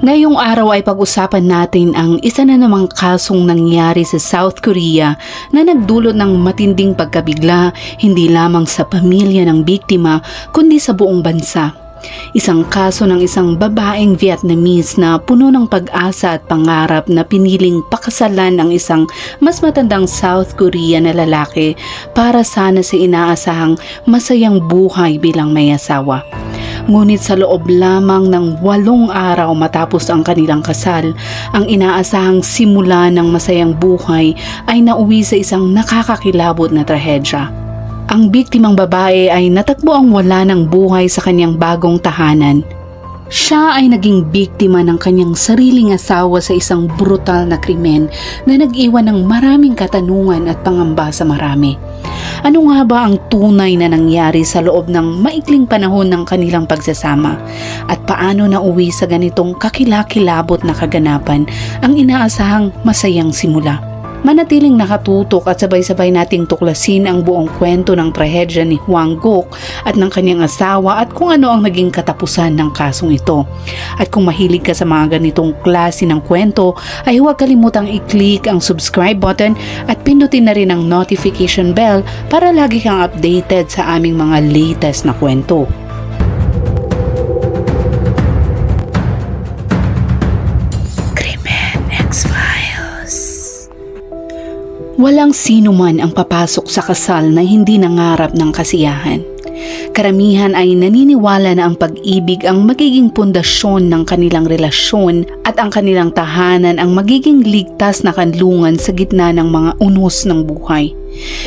Ngayong araw ay pag-usapan natin ang isa na namang kasong nangyari sa South Korea na nagdulot ng matinding pagkabigla hindi lamang sa pamilya ng biktima kundi sa buong bansa. Isang kaso ng isang babaeng Vietnamese na puno ng pag-asa at pangarap na piniling pakasalan ng isang mas matandang South Korea na lalaki para sana sa inaasahang masayang buhay bilang may asawa. Ngunit sa loob lamang ng walong araw matapos ang kanilang kasal, ang inaasahang simula ng masayang buhay ay nauwi sa isang nakakakilabot na trahedya. Ang biktimang babae ay natagpo ang wala ng buhay sa kanyang bagong tahanan. Siya ay naging biktima ng kanyang sariling asawa sa isang brutal na krimen na nag-iwan ng maraming katanungan at pangamba sa marami. Ano nga ba ang tunay na nangyari sa loob ng maikling panahon ng kanilang pagsasama? At paano nauwi sa ganitong kakilakilabot na kaganapan ang inaasahang masayang simula? Manatiling nakatutok at sabay-sabay nating tuklasin ang buong kwento ng trahedya ni Huang Gok at ng kanyang asawa at kung ano ang naging katapusan ng kasong ito. At kung mahilig ka sa mga ganitong klase ng kwento, ay huwag kalimutang i-click ang subscribe button at pindutin na rin ang notification bell para lagi kang updated sa aming mga latest na kwento. Walang sino man ang papasok sa kasal na hindi nangarap ng kasiyahan. Karamihan ay naniniwala na ang pag-ibig ang magiging pundasyon ng kanilang relasyon at ang kanilang tahanan ang magiging ligtas na kanlungan sa gitna ng mga unos ng buhay.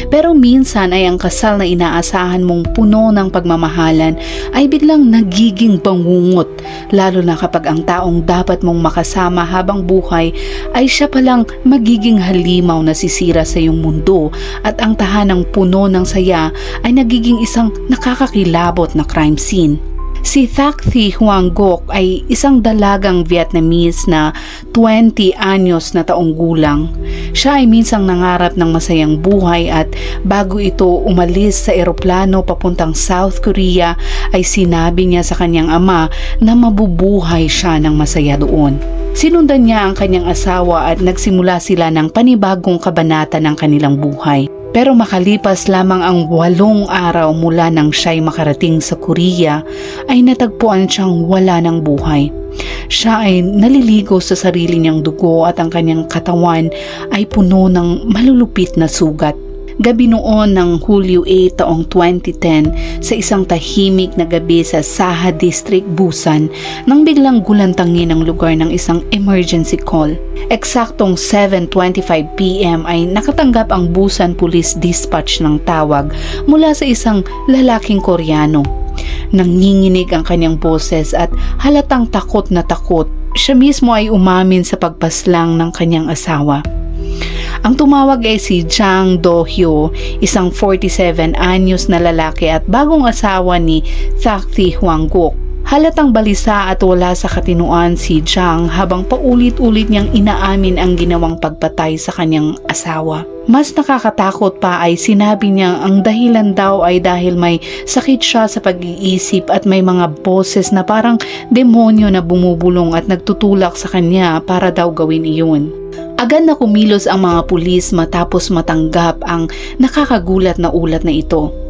Pero minsan ay ang kasal na inaasahan mong puno ng pagmamahalan ay biglang nagiging bangungot, lalo na kapag ang taong dapat mong makasama habang buhay ay siya palang magiging halimaw na sisira sa iyong mundo at ang tahanang puno ng saya ay nagiging isang nakakakilabot na crime scene. Si Thak Thi Huang Gok ay isang dalagang Vietnamese na 20 anyos na taong gulang. Siya ay minsang nangarap ng masayang buhay at bago ito umalis sa eroplano papuntang South Korea ay sinabi niya sa kanyang ama na mabubuhay siya ng masaya doon. Sinundan niya ang kanyang asawa at nagsimula sila ng panibagong kabanata ng kanilang buhay. Pero makalipas lamang ang walong araw mula nang siya'y makarating sa Korea, ay natagpuan siyang wala ng buhay. Siya ay naliligo sa sarili niyang dugo at ang kanyang katawan ay puno ng malulupit na sugat. Gabi noon ng Hulyo 8 taong 2010 sa isang tahimik na gabi sa Saha District, Busan nang biglang gulantangin ang lugar ng isang emergency call. Eksaktong 7.25pm ay nakatanggap ang Busan Police Dispatch ng tawag mula sa isang lalaking Koreano. Nanginginig ang kanyang boses at halatang takot na takot. Siya mismo ay umamin sa pagpaslang ng kanyang asawa. Ang tumawag ay si Jang Do-hyo, isang 47 anyos na lalaki at bagong asawa ni Thakthi Huangguk. Halatang balisa at wala sa katinuan si Jang habang paulit-ulit niyang inaamin ang ginawang pagpatay sa kanyang asawa. Mas nakakatakot pa ay sinabi niya ang dahilan daw ay dahil may sakit siya sa pag-iisip at may mga boses na parang demonyo na bumubulong at nagtutulak sa kanya para daw gawin iyon. Agad na kumilos ang mga pulis matapos matanggap ang nakakagulat na ulat na ito.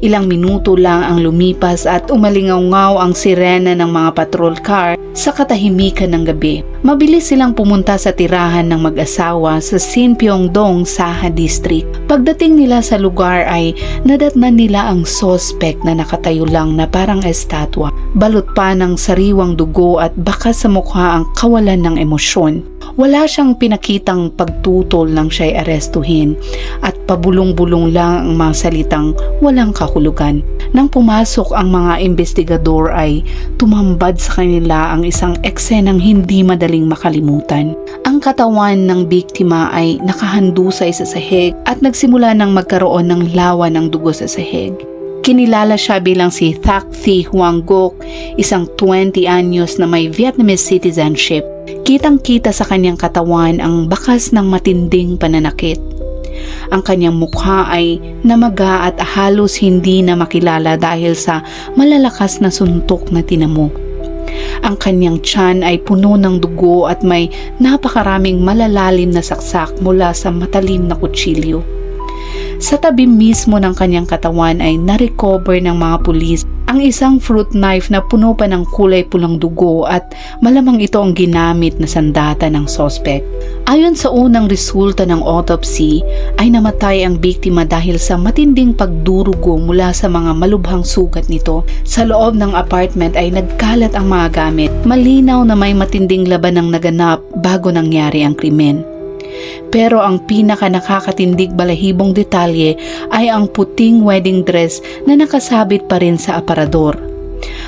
Ilang minuto lang ang lumipas at umalingaw ang sirena ng mga patrol car sa katahimikan ng gabi. Mabilis silang pumunta sa tirahan ng mag-asawa sa Sinpyeongdong, Saha District. Pagdating nila sa lugar ay nadatnan nila ang sospek na nakatayo lang na parang estatwa. Balot pa ng sariwang dugo at baka sa mukha ang kawalan ng emosyon. Wala siyang pinakitang pagtutol nang siya'y arestuhin at pabulong-bulong lang ang mga salitang walang kahulugan. Nang pumasok ang mga investigador ay tumambad sa kanila ang isang eksenang hindi madaling makalimutan. Ang katawan ng biktima ay nakahandusay sa sahig at nagsimula ng magkaroon ng lawa ng dugo sa sahig. Kinilala siya bilang si Thak Thi Huang Gok, isang 20 anyos na may Vietnamese citizenship. Kitang-kita sa kanyang katawan ang bakas ng matinding pananakit. Ang kanyang mukha ay namaga at halos hindi na makilala dahil sa malalakas na suntok na tinamo. Ang kanyang tiyan ay puno ng dugo at may napakaraming malalalim na saksak mula sa matalim na kutsilyo. Sa tabi mismo ng kanyang katawan ay narecover ng mga pulis ang isang fruit knife na puno pa ng kulay pulang dugo at malamang ito ang ginamit na sandata ng sospek. Ayon sa unang resulta ng autopsy ay namatay ang biktima dahil sa matinding pagdurugo mula sa mga malubhang sugat nito. Sa loob ng apartment ay nagkalat ang mga gamit. Malinaw na may matinding laban ang naganap bago nangyari ang krimen. Pero ang pinaka nakakatindig balahibong detalye ay ang puting wedding dress na nakasabit pa rin sa aparador.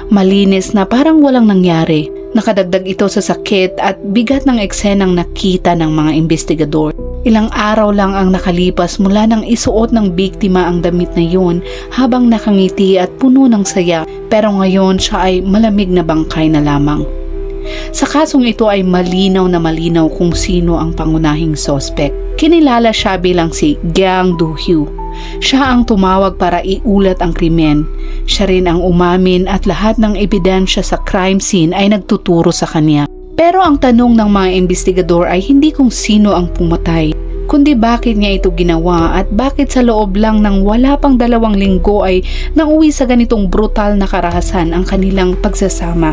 Malinis na parang walang nangyari. Nakadagdag ito sa sakit at bigat ng eksenang nakita ng mga investigador. Ilang araw lang ang nakalipas mula nang isuot ng biktima ang damit na yun habang nakangiti at puno ng saya pero ngayon siya ay malamig na bangkay na lamang. Sa kasong ito ay malinaw na malinaw kung sino ang pangunahing sospek. Kinilala siya bilang si Gyang Do-hyu. Siya ang tumawag para iulat ang krimen. Siya rin ang umamin at lahat ng ebidensya sa crime scene ay nagtuturo sa kanya. Pero ang tanong ng mga investigador ay hindi kung sino ang pumatay, kundi bakit niya ito ginawa at bakit sa loob lang ng wala pang dalawang linggo ay nauwi sa ganitong brutal na karahasan ang kanilang pagsasama.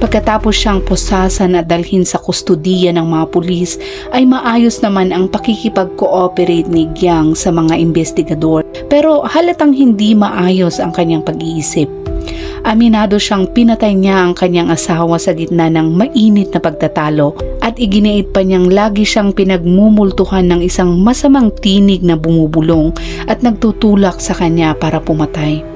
Pagkatapos siyang pusasan at dalhin sa kustudiya ng mga pulis ay maayos naman ang pakikipag-cooperate ni Gyang sa mga investigador pero halatang hindi maayos ang kanyang pag-iisip. Aminado siyang pinatay niya ang kanyang asawa sa gitna ng mainit na pagtatalo at iginiit pa niyang lagi siyang pinagmumultuhan ng isang masamang tinig na bumubulong at nagtutulak sa kanya para pumatay.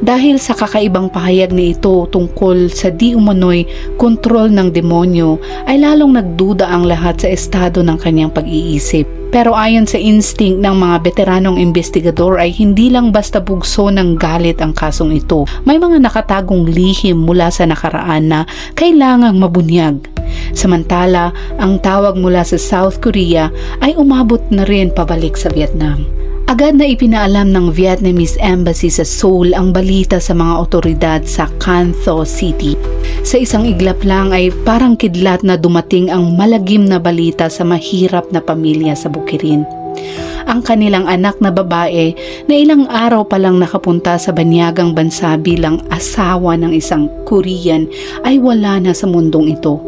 Dahil sa kakaibang pahayag ni ito tungkol sa di umano'y kontrol ng demonyo ay lalong nagduda ang lahat sa estado ng kanyang pag-iisip. Pero ayon sa instinct ng mga veteranong investigador ay hindi lang basta bugso ng galit ang kasong ito. May mga nakatagong lihim mula sa nakaraan na kailangang mabunyag. Samantala, ang tawag mula sa South Korea ay umabot na rin pabalik sa Vietnam. Agad na ipinaalam ng Vietnamese Embassy sa Seoul ang balita sa mga otoridad sa Can Tho City. Sa isang iglap lang ay parang kidlat na dumating ang malagim na balita sa mahirap na pamilya sa Bukirin. Ang kanilang anak na babae na ilang araw pa lang nakapunta sa banyagang bansa bilang asawa ng isang Korean ay wala na sa mundong ito.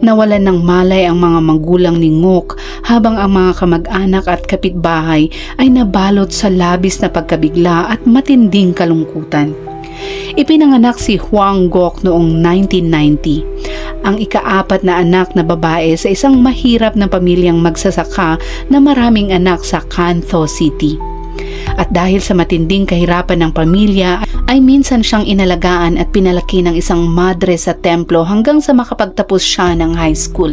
Nawalan ng malay ang mga magulang ni Ngok habang ang mga kamag-anak at kapitbahay ay nabalot sa labis na pagkabigla at matinding kalungkutan. Ipinanganak si Huang Gok noong 1990, ang ikaapat na anak na babae sa isang mahirap na pamilyang magsasaka na maraming anak sa Canto City. At dahil sa matinding kahirapan ng pamilya ay minsan siyang inalagaan at pinalaki ng isang madre sa templo hanggang sa makapagtapos siya ng high school.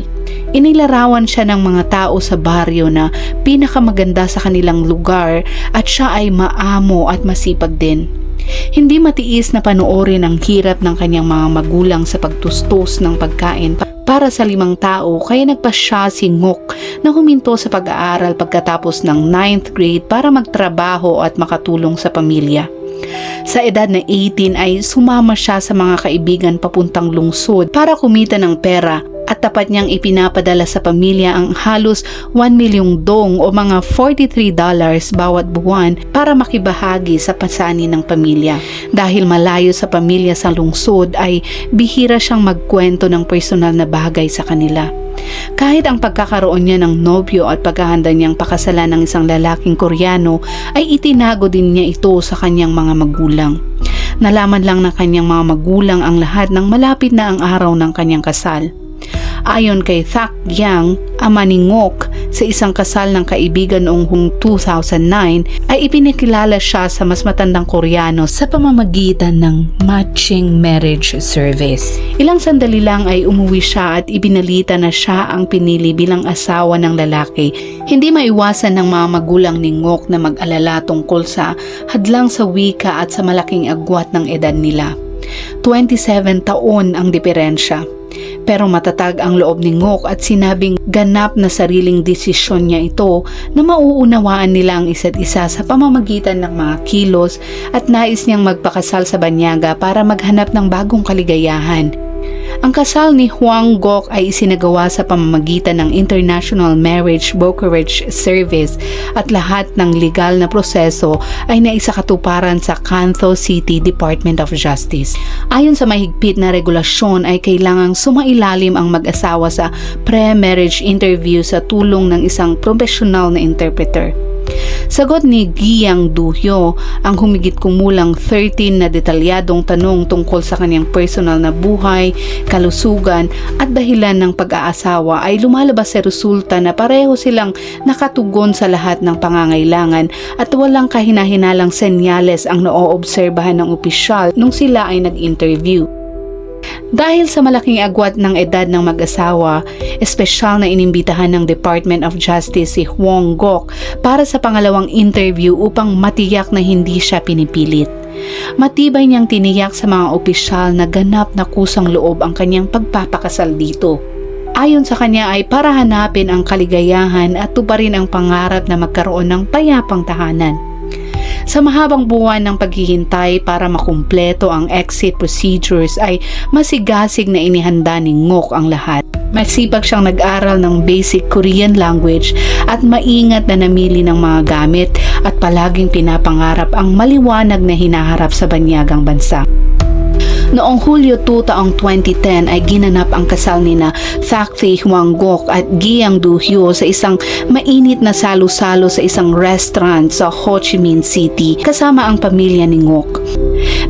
Inilarawan siya ng mga tao sa baryo na pinakamaganda sa kanilang lugar at siya ay maamo at masipag din. Hindi matiis na panoorin ang hirap ng kanyang mga magulang sa pagtustos ng pagkain para sa limang tao kaya nagpa siya si Ngok na huminto sa pag-aaral pagkatapos ng 9th grade para magtrabaho at makatulong sa pamilya. Sa edad na 18 ay sumama siya sa mga kaibigan papuntang lungsod para kumita ng pera at tapat niyang ipinapadala sa pamilya ang halos 1 milyong dong o mga 43 dollars bawat buwan para makibahagi sa pasani ng pamilya. Dahil malayo sa pamilya sa lungsod ay bihira siyang magkwento ng personal na bagay sa kanila. Kahit ang pagkakaroon niya ng nobyo at paghahanda niyang pakasalan ng isang lalaking koreano ay itinago din niya ito sa kanyang mga magulang. Nalaman lang ng kanyang mga magulang ang lahat ng malapit na ang araw ng kanyang kasal. Ayon kay Thak Gyang, ama ni Ngok, sa isang kasal ng kaibigan noong 2009 ay ipinakilala siya sa mas matandang Koreano sa pamamagitan ng matching marriage service. Ilang sandali lang ay umuwi siya at ibinalita na siya ang pinili bilang asawa ng lalaki. Hindi maiwasan ng mga magulang ni Ngok na mag-alala tungkol sa hadlang sa wika at sa malaking agwat ng edad nila. 27 taon ang diferensya. Pero matatag ang loob ni Ngok at sinabing ganap na sariling desisyon niya ito na mauunawaan nila ang isa't isa sa pamamagitan ng mga kilos at nais niyang magpakasal sa Banyaga para maghanap ng bagong kaligayahan. Ang kasal ni Huang Gok ay isinagawa sa pamamagitan ng International Marriage Brokerage Service at lahat ng legal na proseso ay naisakatuparan sa Canto City Department of Justice. Ayon sa mahigpit na regulasyon ay kailangang sumailalim ang mag-asawa sa pre-marriage interview sa tulong ng isang professional na interpreter. Sagot ni Giyang Duhyo ang humigit kumulang 13 na detalyadong tanong tungkol sa kanyang personal na buhay, kalusugan at dahilan ng pag-aasawa ay lumalabas sa resulta na pareho silang nakatugon sa lahat ng pangangailangan at walang kahinahinalang senyales ang nooobserbahan ng opisyal nung sila ay nag-interview. Dahil sa malaking agwat ng edad ng mag-asawa, espesyal na inimbitahan ng Department of Justice si Huang Gok para sa pangalawang interview upang matiyak na hindi siya pinipilit. Matibay niyang tiniyak sa mga opisyal na ganap na kusang loob ang kanyang pagpapakasal dito. Ayon sa kanya ay para hanapin ang kaligayahan at tuparin ang pangarap na magkaroon ng payapang tahanan. Sa mahabang buwan ng paghihintay para makumpleto ang exit procedures ay masigasig na inihanda ni Ngok ang lahat. Masipag siyang nag-aral ng basic Korean language at maingat na namili ng mga gamit at palaging pinapangarap ang maliwanag na hinaharap sa banyagang bansa. Noong Hulyo 2 taong 2010 ay ginanap ang kasal ni na Thakthi Huanggok at Giang Du Hyo sa isang mainit na salo-salo sa isang restaurant sa Ho Chi Minh City kasama ang pamilya ni Ngok.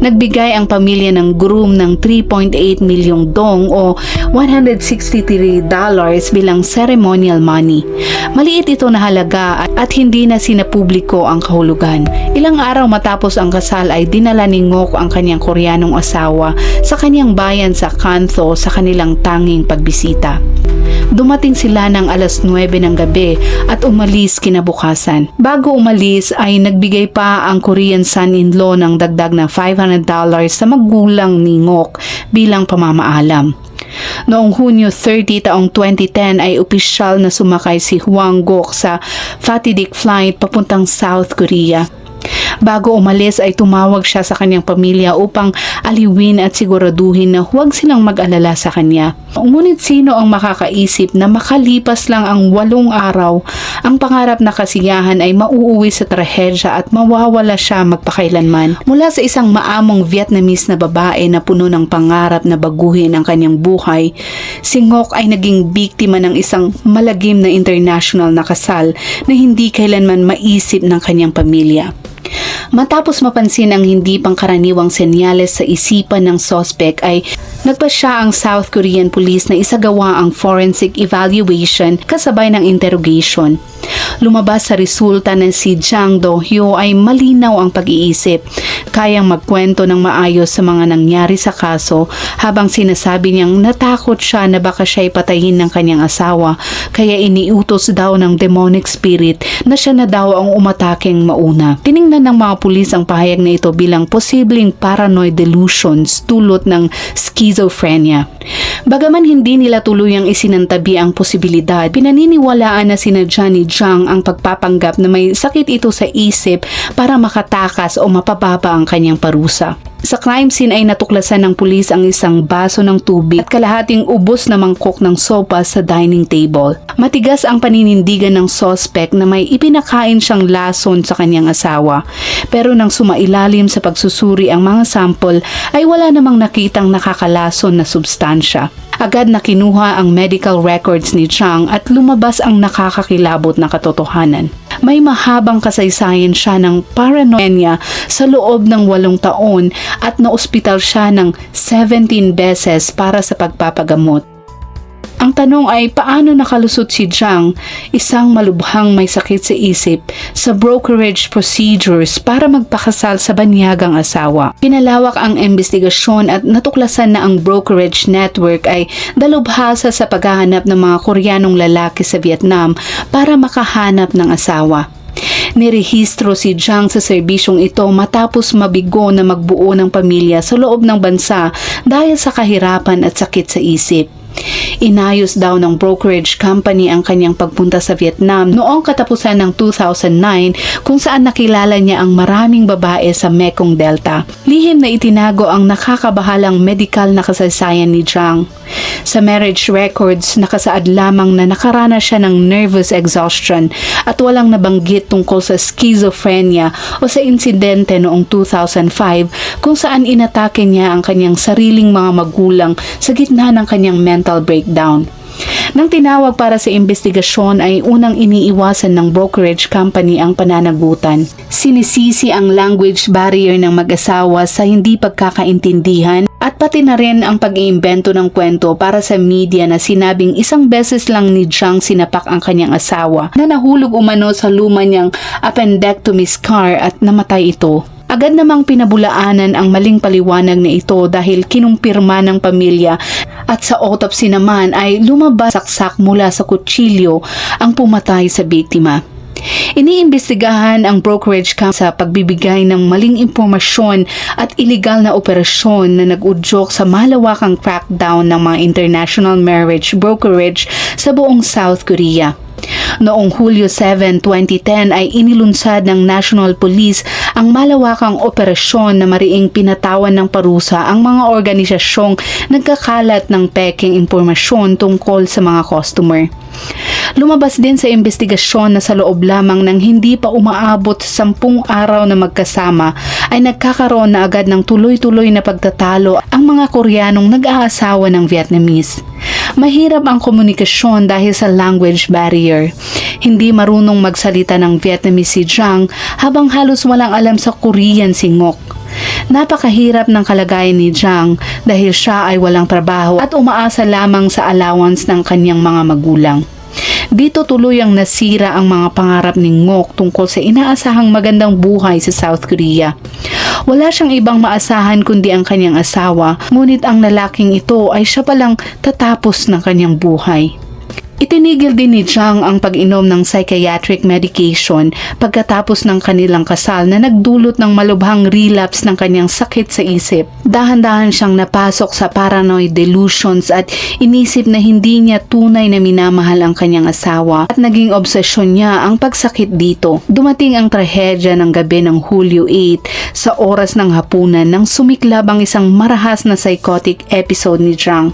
Nagbigay ang pamilya ng groom ng 3.8 milyong dong o 163 dollars bilang ceremonial money. Maliit ito na halaga at hindi na sinapubliko ang kahulugan. Ilang araw matapos ang kasal ay dinala ni Ngok ang kanyang koreanong asawa sa kanyang bayan sa Kanto sa kanilang tanging pagbisita. Dumating sila ng alas 9 ng gabi at umalis kinabukasan. Bago umalis ay nagbigay pa ang Korean son-in-law ng dagdag na $500 sa magulang ni Ngok bilang pamamaalam. Noong Hunyo 30 taong 2010 ay opisyal na sumakay si Hwang Gok sa fatidic flight papuntang South Korea. Bago umalis ay tumawag siya sa kanyang pamilya upang aliwin at siguraduhin na huwag silang mag-alala sa kanya. Ngunit sino ang makakaisip na makalipas lang ang walong araw, ang pangarap na kasiyahan ay mauuwi sa trahedya at mawawala siya magpakailanman. Mula sa isang maamong Vietnamese na babae na puno ng pangarap na baguhin ang kanyang buhay, si Ngok ay naging biktima ng isang malagim na international na kasal na hindi kailanman maisip ng kanyang pamilya. Matapos mapansin ang hindi pangkaraniwang senyales sa isipan ng sospek ay nagpa siya ang South Korean police na isagawa ang forensic evaluation kasabay ng interrogation. Lumabas sa resulta na si Jang Do-hyo ay malinaw ang pag-iisip. Kayang magkwento ng maayos sa mga nangyari sa kaso habang sinasabi niyang natakot siya na baka siya patayin ng kanyang asawa kaya iniutos daw ng demonic spirit na siya na daw ang umataking mauna. Tiningnan ng mga pulis ang pahayag na ito bilang posibleng paranoid delusions tulot ng schizophrenia. Bagaman hindi nila tuluyang isinantabi ang posibilidad, pinaniniwalaan na sinadya ni Zhang ang pagpapanggap na may sakit ito sa isip para makatakas o mapababa ang kanyang parusa. Sa crime scene ay natuklasan ng pulis ang isang baso ng tubig at kalahating ubos na mangkok ng sopa sa dining table. Matigas ang paninindigan ng suspect na may ipinakain siyang lason sa kanyang asawa. Pero nang sumailalim sa pagsusuri ang mga sample ay wala namang nakitang nakakalason na substansya. Agad na kinuha ang medical records ni Chang at lumabas ang nakakakilabot na katotohanan. May mahabang kasaysayan siya ng paranoia sa loob ng walong taon at naospital siya ng 17 beses para sa pagpapagamot. Ang tanong ay paano nakalusot si Zhang, isang malubhang may sakit sa isip, sa brokerage procedures para magpakasal sa banyagang asawa. Pinalawak ang investigasyon at natuklasan na ang brokerage network ay dalubhasa sa paghahanap ng mga Koreanong lalaki sa Vietnam para makahanap ng asawa. Nirehistro si Jiang sa serbisyong ito matapos mabigo na magbuo ng pamilya sa loob ng bansa dahil sa kahirapan at sakit sa isip. Inayos daw ng brokerage company ang kanyang pagpunta sa Vietnam noong katapusan ng 2009 kung saan nakilala niya ang maraming babae sa Mekong Delta. Lihim na itinago ang nakakabahalang medical na kasaysayan ni Jiang. Sa marriage records, nakasaad lamang na nakaranas siya ng nervous exhaustion at walang nabanggit tungkol sa schizophrenia o sa insidente noong 2005 kung saan inatake niya ang kanyang sariling mga magulang sa gitna ng kanyang mental breakdown. Nang tinawag para sa investigasyon ay unang iniiwasan ng brokerage company ang pananagutan. Sinisisi ang language barrier ng mag-asawa sa hindi pagkakaintindihan at pati na rin ang pag-iimbento ng kwento para sa media na sinabing isang beses lang ni Jiang sinapak ang kanyang asawa na nahulog umano sa luma niyang appendectomy scar at namatay ito. Agad namang pinabulaanan ang maling paliwanag na ito dahil kinumpirma ng pamilya at sa autopsy naman ay lumabas saksak mula sa kutsilyo ang pumatay sa biktima. Iniimbestigahan ang brokerage company sa pagbibigay ng maling impormasyon at illegal na operasyon na nag-udyok sa malawakang crackdown ng mga international marriage brokerage sa buong South Korea. Noong Hulyo 7, 2010 ay inilunsad ng National Police ang malawakang operasyon na mariing pinatawan ng parusa ang mga organisasyong nagkakalat ng peking impormasyon tungkol sa mga customer. Lumabas din sa investigasyon na sa loob lamang ng hindi pa umaabot sa sampung araw na magkasama ay nagkakaroon na agad ng tuloy-tuloy na pagtatalo ang mga Koreanong nag-aasawa ng Vietnamese. Mahirap ang komunikasyon dahil sa language barrier. Hindi marunong magsalita ng Vietnamese si Jiang habang halos walang alam sa Korean si Ngok. Napakahirap ng kalagayan ni Jiang dahil siya ay walang trabaho at umaasa lamang sa allowance ng kanyang mga magulang. Dito tuluyang nasira ang mga pangarap ni Ngok tungkol sa inaasahang magandang buhay sa South Korea. Wala siyang ibang maasahan kundi ang kanyang asawa, ngunit ang lalaking ito ay siya palang tatapos ng kanyang buhay. Itinigil din ni Jiang ang pag-inom ng psychiatric medication pagkatapos ng kanilang kasal na nagdulot ng malubhang relapse ng kanyang sakit sa isip. Dahan-dahan siyang napasok sa paranoid delusions at inisip na hindi niya tunay na minamahal ang kanyang asawa at naging obsesyon niya ang pagsakit dito. Dumating ang trahedya ng gabi ng Hulyo 8 sa oras ng hapunan nang sumiklab ang isang marahas na psychotic episode ni Jiang.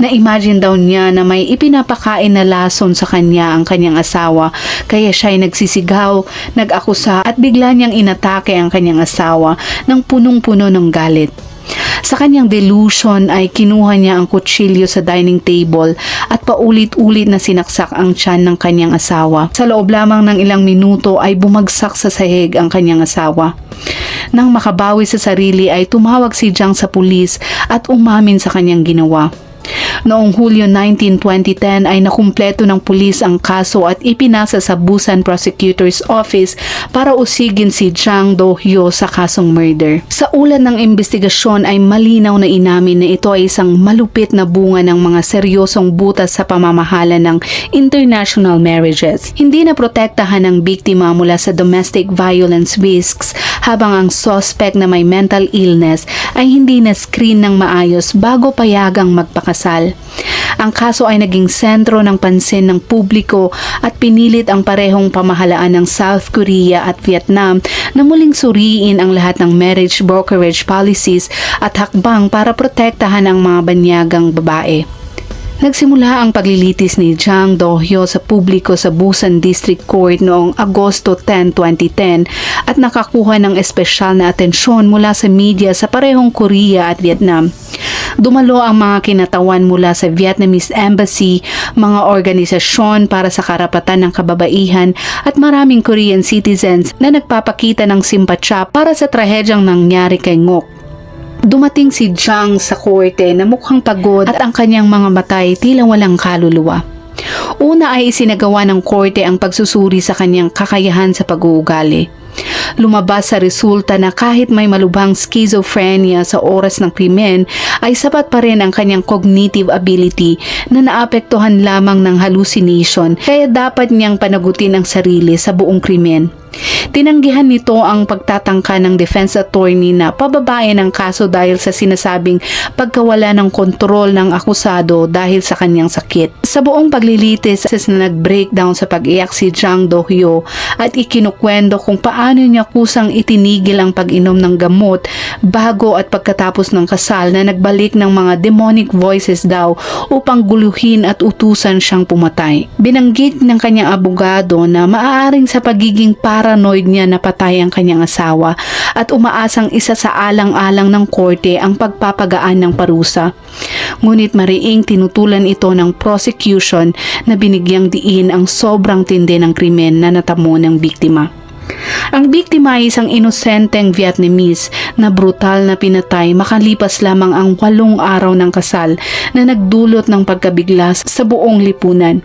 Na-imagine daw niya na may ipinapakain na lason sa kanya ang kanyang asawa kaya siya ay nagsisigaw, nag-akusa at bigla niyang inatake ang kanyang asawa ng punong-puno ng galit. Sa kanyang delusion ay kinuha niya ang kutsilyo sa dining table at paulit-ulit na sinaksak ang tiyan ng kanyang asawa. Sa loob lamang ng ilang minuto ay bumagsak sa sahig ang kanyang asawa. Nang makabawi sa sarili ay tumawag si Jiang sa pulis at umamin sa kanyang ginawa. Noong Hulyo 19, 2010 ay nakumpleto ng pulis ang kaso at ipinasa sa Busan Prosecutor's Office para usigin si Jang Do-hyo sa kasong murder. Sa ulan ng investigasyon ay malinaw na inamin na ito ay isang malupit na bunga ng mga seryosong butas sa pamamahala ng international marriages. Hindi na protektahan ng biktima mula sa domestic violence risks habang ang suspect na may mental illness ay hindi na screen ng maayos bago payagang magpakasal. Ang kaso ay naging sentro ng pansin ng publiko at pinilit ang parehong pamahalaan ng South Korea at Vietnam na muling suriin ang lahat ng marriage brokerage policies at hakbang para protektahan ang mga banyagang babae. Nagsimula ang paglilitis ni Jang Do-hyo sa publiko sa Busan District Court noong Agosto 10, 2010 at nakakuha ng espesyal na atensyon mula sa media sa parehong Korea at Vietnam. Dumalo ang mga kinatawan mula sa Vietnamese Embassy, mga organisasyon para sa karapatan ng kababaihan at maraming Korean citizens na nagpapakita ng simpatsya para sa trahedyang nangyari kay Ngok. Dumating si Jiang sa korte na mukhang pagod at ang kanyang mga matay tila walang kaluluwa. Una ay isinagawa ng korte ang pagsusuri sa kanyang kakayahan sa pag-uugali. Lumabas sa resulta na kahit may malubhang schizophrenia sa oras ng krimen ay sapat pa rin ang kanyang cognitive ability na naapektuhan lamang ng hallucination kaya dapat niyang panagutin ang sarili sa buong krimen. Tinanggihan nito ang pagtatangka ng defense attorney na pababae ng kaso dahil sa sinasabing pagkawala ng kontrol ng akusado dahil sa kanyang sakit. Sa buong paglilitis na nag-breakdown sa pag-iyak si Jang Do-hyo at ikinukwendo kung paano niya kusang itinigil ang pag-inom ng gamot bago at pagkatapos ng kasal na nagbalik ng mga demonic voices daw upang guluhin at utusan siyang pumatay. Binanggit ng kanyang abogado na maaaring sa pagiging paranoid niya na patay ang kanyang asawa at umaasang isa sa alang-alang ng korte ang pagpapagaan ng parusa. Ngunit mariing tinutulan ito ng prosecution na binigyang diin ang sobrang tindi ng krimen na natamo ng biktima. Ang biktima ay isang inosenteng Vietnamese na brutal na pinatay makalipas lamang ang walong araw ng kasal na nagdulot ng pagkabigla sa buong lipunan.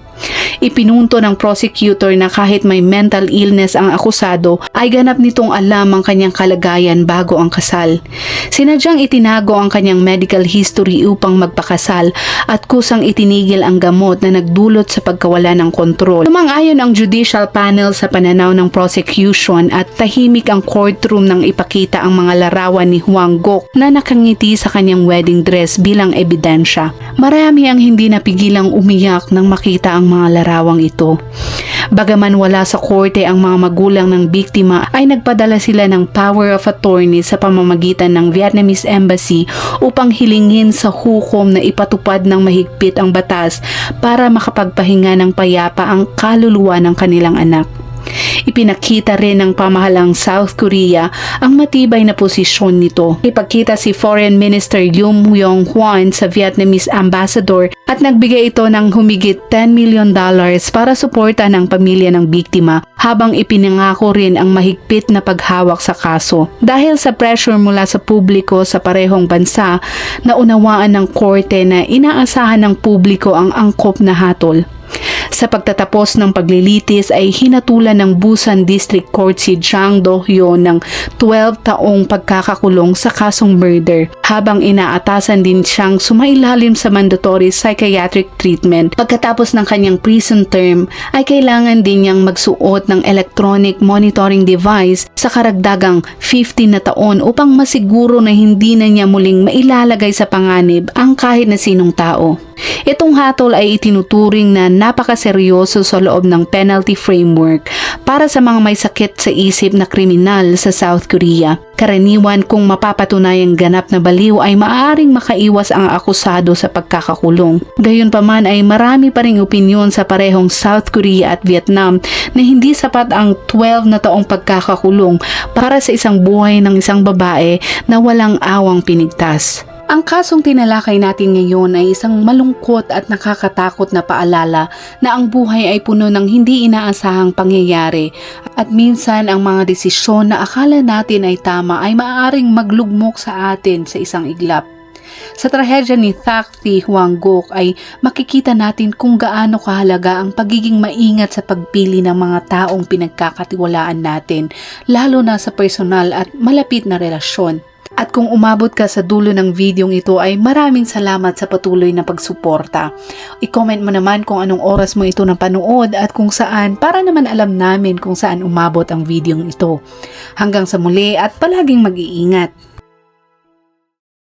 Ipinunto ng prosecutor na kahit may mental illness ang akusado ay ganap nitong alam ang kanyang kalagayan bago ang kasal. Sinadyang itinago ang kanyang medical history upang magpakasal at kusang itinigil ang gamot na nagdulot sa pagkawala ng kontrol. Tumang-ayon ang judicial panel sa pananaw ng prosecution at tahimik ang courtroom nang ipakita ang mga larawan ni Huang Gok na nakangiti sa kanyang wedding dress bilang ebidensya. Marami ang hindi napigilang umiyak nang makita ang mga larawang ito. Bagaman wala sa korte ang mga magulang ng biktima ay nagpadala sila ng power of attorney sa pamamagitan ng Vietnamese Embassy upang hilingin sa hukom na ipatupad ng mahigpit ang batas para makapagpahinga ng payapa ang kaluluwa ng kanilang anak. Ipinakita rin ng pamahalang South Korea ang matibay na posisyon nito. Ipagkita si Foreign Minister Yum Yong Hwan sa Vietnamese ambassador at nagbigay ito ng humigit 10 million dollars para suporta ng pamilya ng biktima habang ipinangako rin ang mahigpit na paghawak sa kaso. Dahil sa pressure mula sa publiko sa parehong bansa, naunawaan ng korte na inaasahan ng publiko ang angkop na hatol. Sa pagtatapos ng paglilitis ay hinatulan ng Busan District Court si Jang Do-hyo ng 12 taong pagkakakulong sa kasong murder habang inaatasan din siyang sumailalim sa mandatory psychiatric treatment. Pagkatapos ng kanyang prison term ay kailangan din niyang magsuot ng electronic monitoring device sa karagdagang 15 na taon upang masiguro na hindi na niya muling mailalagay sa panganib ang kahit na sinong tao. Itong hatol ay itinuturing na napakaseryoso sa loob ng penalty framework para sa mga may sakit sa isip na kriminal sa South Korea. Karaniwan kung mapapatunayang ganap na baliw ay maaaring makaiwas ang akusado sa pagkakakulong. Gayunpaman ay marami pa ring opinyon sa parehong South Korea at Vietnam na hindi sapat ang 12 na taong pagkakakulong para sa isang buhay ng isang babae na walang awang pinigtas. Ang kasong tinalakay natin ngayon ay isang malungkot at nakakatakot na paalala na ang buhay ay puno ng hindi inaasahang pangyayari at minsan ang mga desisyon na akala natin ay tama ay maaaring maglugmok sa atin sa isang iglap. Sa trahedya ni Thakti Huanggok ay makikita natin kung gaano kahalaga ang pagiging maingat sa pagpili ng mga taong pinagkakatiwalaan natin, lalo na sa personal at malapit na relasyon. At kung umabot ka sa dulo ng videong ito ay maraming salamat sa patuloy na pagsuporta. I-comment mo naman kung anong oras mo ito napanood at kung saan para naman alam namin kung saan umabot ang videong ito. Hanggang sa muli at palaging mag-iingat.